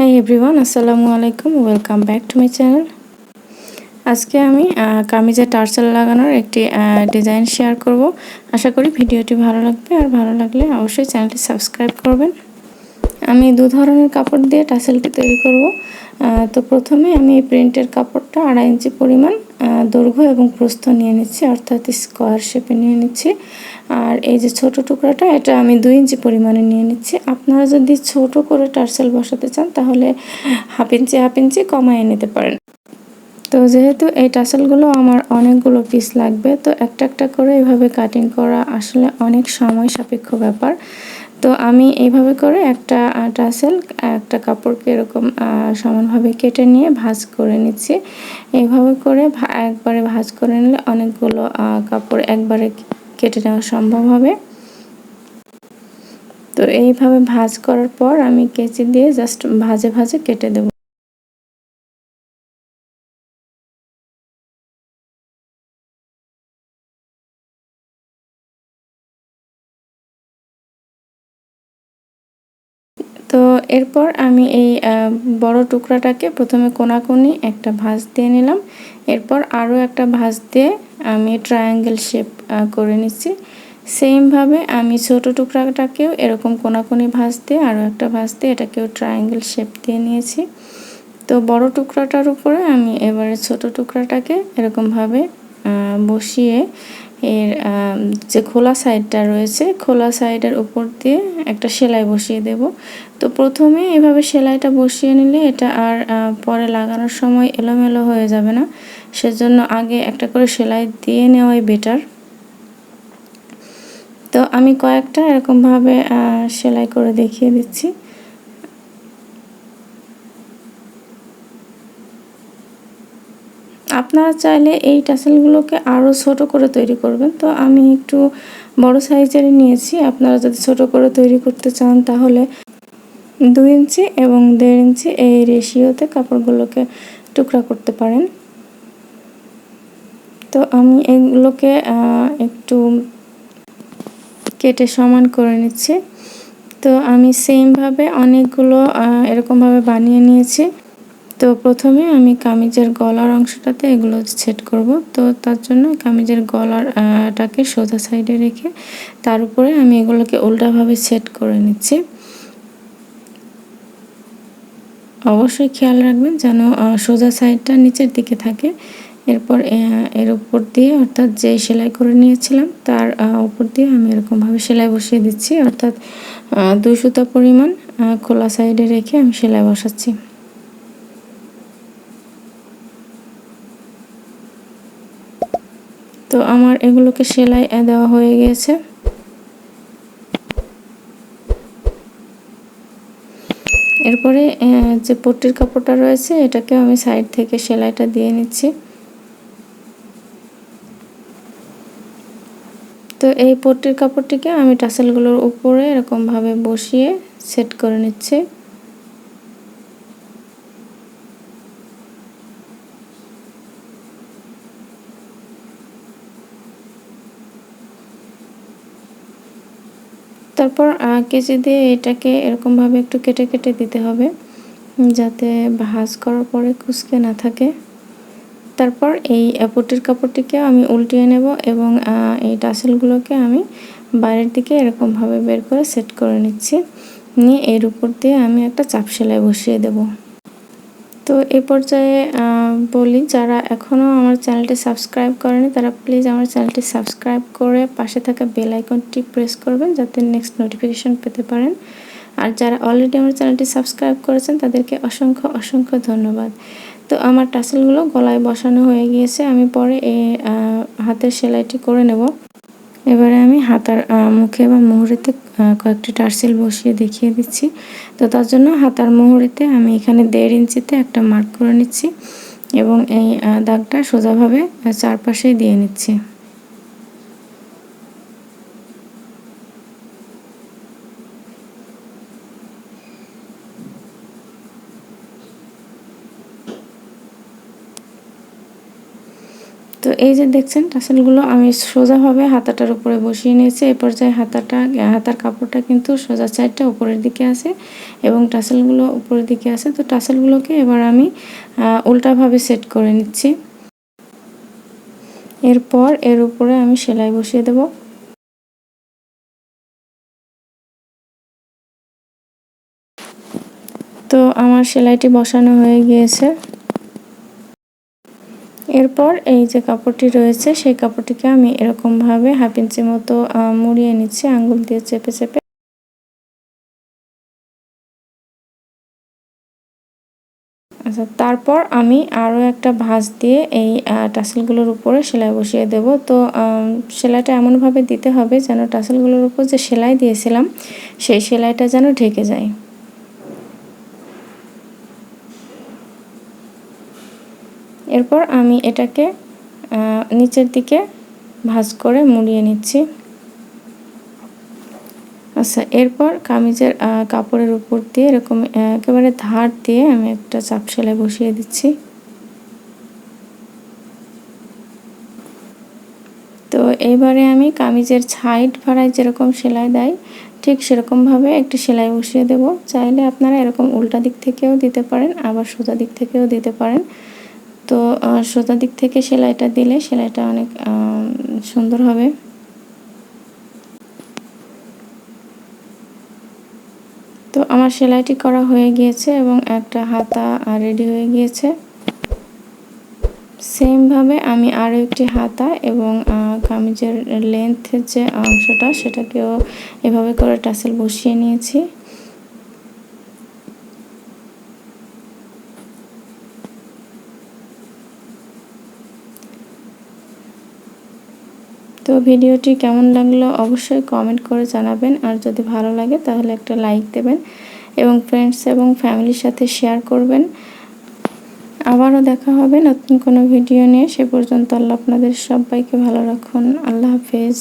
হ্যাঁ এভরিওয়ান আসসালামু আলাইকুম welcome back to my channel আজকে আমি কামিজে টার্সেল লাগানোর একটি ডিজাইন শেয়ার করব। আশা করি ভিডিওটি ভালো লাগবে। আর ভালো লাগলে অবশ্যই চ্যানেলটি সাবস্ক্রাইব করবেন। আমি দু ধরনের কাপড় দিয়ে টার্সেলটি তৈরি করব। তো প্রথমে আমি এই প্রিন্টের কাপড়টা আড়াই ইঞ্চি পরিমাণ দৈর্ঘ্য এবং প্রস্থ নিয়ে নিচ্ছি, অর্থাৎ স্কোয়ার শেপে নিয়ে নিচ্ছি। আর এই যে ছোট টুকরাটা, এটা আমি দুই ইঞ্চি পরিমাণে নিয়ে নিচ্ছি। আপনারা যদি ছোট করে টার্সেল বসাতে চান, তাহলে হাফ ইঞ্চি হাফ ইঞ্চি কমায় নিতে পারেন। তো যেহেতু এই টাসেলগুলো আমার অনেকগুলো পিস লাগবে, তো একটা একটা করে এভাবে কাটিং করা আসলে অনেক সময় সাপেক্ষ ব্যাপার। তো আমি এইভাবে করে একটা টাসেল, একটা কাপড়কে এরকম সমানভাবে কেটে নিয়ে ভাজ করে নিচ্ছি। এইভাবে করে একবারে ভাজ করে নিলে অনেকগুলো কাপড় একবারে কেটে নেওয়া সম্ভব হবে। তো এইভাবে ভাজ করার পর আমি কেচি দিয়ে জাস্ট ভাজে ভাজে কেটে দেব। তো এরপর আমি এই বড় টুকরাটাকে প্রথমে কোনাকুনি একটা ভাঁজ দিয়ে নিলাম। এরপর আরও একটা ভাঁজ দিয়ে আমি ট্রায়াঙ্গেল শেপ করে নিচ্ছি। সেমভাবে আমি ছোট টুকরাটাকেও এরকম কোনাকুনি ভাঁজ দিয়ে আরও একটা ভাঁজ দিয়ে এটাকেও ট্রায়াঙ্গেল শেপ দিয়ে নিয়েছি। তো বড় টুকরাটার উপরে আমি এবারে ছোট টুকরাটাকে এরকমভাবে বসিয়ে এর যে খোলা সাইডটা রয়েছে, খোলা সাইডের উপর দিয়ে একটা সেলাই বসিয়ে দেব। তো প্রথমে এভাবে সেলাইটা বসিয়ে নিলে এটা আর পরে লাগানোর সময় এলোমেলো হয়ে যাবে না। সেজন্য আগে একটা করে সেলাই দিয়ে নেওয়াই বেটার তো আমি কয়েকটা এরকমভাবে সেলাই করে দেখিয়ে দিচ্ছি। আপনারা চাইলে এই টাসেলগুলোকে আরও ছোট করে তৈরি করবেন। তো আমি একটু বড় সাইজের নিয়েছি। আপনারা যদি ছোট করে তৈরি করতে চান, তাহলে দুই ইঞ্চি এবং দেড় ইঞ্চি এই রেশিওতে কাপড়গুলোকে টুকরা করতে পারেন। তো আমি এগুলোকে একটু কেটে সমান করে নিচ্ছি। তো আমি সেমভাবে অনেকগুলো এরকমভাবে বানিয়ে নিয়েছি। তো প্রথমে আমি কামিজের গলার অংশটাতে এগুলো সেট করব। তো তার জন্য কামিজের গলারটাকে সোজা সাইডে রেখে তার উপরে আমি এগুলোকে উল্টাভাবে সেট করে নিচ্ছি। অবশ্যই খেয়াল রাখবেন যেন সোজা সাইডটা নিচের দিকে থাকে। এরপর এর উপর দিয়ে অর্থাৎ যে সেলাই করে নিয়েছিলাম তার উপর দিয়ে আমি এরকমভাবে সেলাই বসিয়ে দিচ্ছি। অর্থাৎ দুই সুতা পরিমাণ খোলা সাইডে রেখে আমি সেলাই বসাচ্ছি। তো আমার এগুলোকে সেলাই দেওয়া হয়ে গিয়েছে এরপরে যে পট্টির কাপড়টা রয়েছে এটাকে আমি সাইড থেকে সেলাইটা দিয়ে নিচ্ছি। তো এই পট্টির কাপড়টিকে আমি টাসেলগুলোর উপরে এরকমভাবে বসিয়ে সেট করে নিচ্ছি। তারপর কেচি দিয়ে এটাকে এরকমভাবে একটু কেটে কেটে দিতে হবে যাতে ভাজ করার পরে কুচকে না থাকে। তারপর এই পটির কাপড়টিকে আমি উল্টিয়ে নেব এবং এই টাসেলগুলোকে আমি বাইরের দিকে এরকমভাবে বের করে সেট করে নিচ্ছি। নিয়ে এর উপর দিয়ে আমি একটা চাপ সেলাই বসিয়ে দেবো। তো এ পর্যায়ে বলি যারা এখনও আমার চ্যানেলটি সাবস্ক্রাইব করেনি, তারা প্লিজ আমার চ্যানেলটি সাবস্ক্রাইব করে পাশে থাকা বেল আইকনটি প্রেস করবেন যাতে নেক্সট নোটিফিকেশন পেতে পারেন। আর যারা অলরেডি আমার চ্যানেলটি সাবস্ক্রাইব করেছেন, তাদেরকে অসংখ্য অসংখ্য ধন্যবাদ। তো আমার টাসেলগুলো গলায় বসানো হয়ে গিয়েছে, আমি পরে এই হাতের সেলাইটি করে নেব। এবারে আমি হাতার মুখে বা মোহরেতে কয়েকটি টার্সেল বসিয়ে দেখিয়ে দিচ্ছি। তো তার জন্য হাতার মোহরেতে আমি এখানে দেড় ইঞ্চিতে একটা মার্ক করে নিচ্ছি এবং এই দাগটা সোজাভাবে চারপাশেই দিয়ে নিচ্ছি। এই যে দেখছেন, টাসেলগুলো আমি সোজাভাবে হাতাটার উপরে বসিয়ে নিয়েছি। এই পর্যায়ে হাতাটা, হাতার কাপড়টা কিন্তু সোজা সাইডটা উপরের দিকে আছে এবং টাসেলগুলো উপরের দিকে আছে। তো টাসেলগুলোকে এবার আমি উল্টাভাবে সেট করে নিচ্ছি। এরপর এর উপরে আমি সেলাই বসিয়ে দেব। তো আমার সেলাইটি বসানো হয়ে গিয়েছে। এরপর এই যে কাপড়টি রয়েছে, সেই কাপড়টিকে আমি এরকমভাবে হাফ ইঞ্চি মতো মুড়িয়ে নিচ্ছি, আঙ্গুল দিয়ে চেপে চেপে। আচ্ছা তারপর আমি আরও একটা ভাঁজ দিয়ে এই টাসেলগুলোর উপরে সেলাই বসিয়ে দেব। তো সেলাইটা এমনভাবে দিতে হবে যেন টাসেলগুলোর উপর যে সেলাই দিয়েছিলাম, সেই সেলাইটা যেন ঢেকে যায়। এরপর আমি এটাকে নিচের দিকে ভাঁজ করে মুড়িয়ে নিচ্ছি। আচ্ছা এরপর কামিজের কাপড়ের উপর দিয়ে এরকম একেবারে ধার দিয়ে আমি একটা চাপ সেলাই বসিয়ে দিচ্ছি। তো এইবারে আমি কামিজের সাইড ভাড়ায় যেরকম সেলাই দেয়, ঠিক সেরকমভাবে একটি সেলাই বসিয়ে দেব। চাইলে আপনারা এরকম উল্টা দিক থেকেও দিতে পারেন, আবার সোজা দিক থেকেও দিতে পারেন। তো সোজা দিক থেকে সেলাইটা দিলে সেলাইটা অনেক সুন্দর হবে। তো আমার সেলাইটি করা হয়ে গিয়েছে এবং একটা হাতা রেডি হয়ে গিয়েছে। সেমভাবে আমি আরও একটি হাতা এবং কামিজের লেন্থের যে অংশটা, সেটাকেও এভাবে করে টাসেল বসিয়ে নিয়েছি তো ভিডিওটি কেমন লাগল অবশ্যই কমেন্ট করে জানাবেন। আর যদি ভালো লাগে তাহলে একটা লাইক দেবেন এবং ফ্রেন্ডস এবং ফ্যামিলির সাথে শেয়ার করবেন। আবারও দেখা হবে নতুন কোনো ভিডিও নিয়ে। সে পর্যন্ত আল্লাহ আপনাদের সবাইকে ভালো রাখুন। আল্লাহ হাফেজ।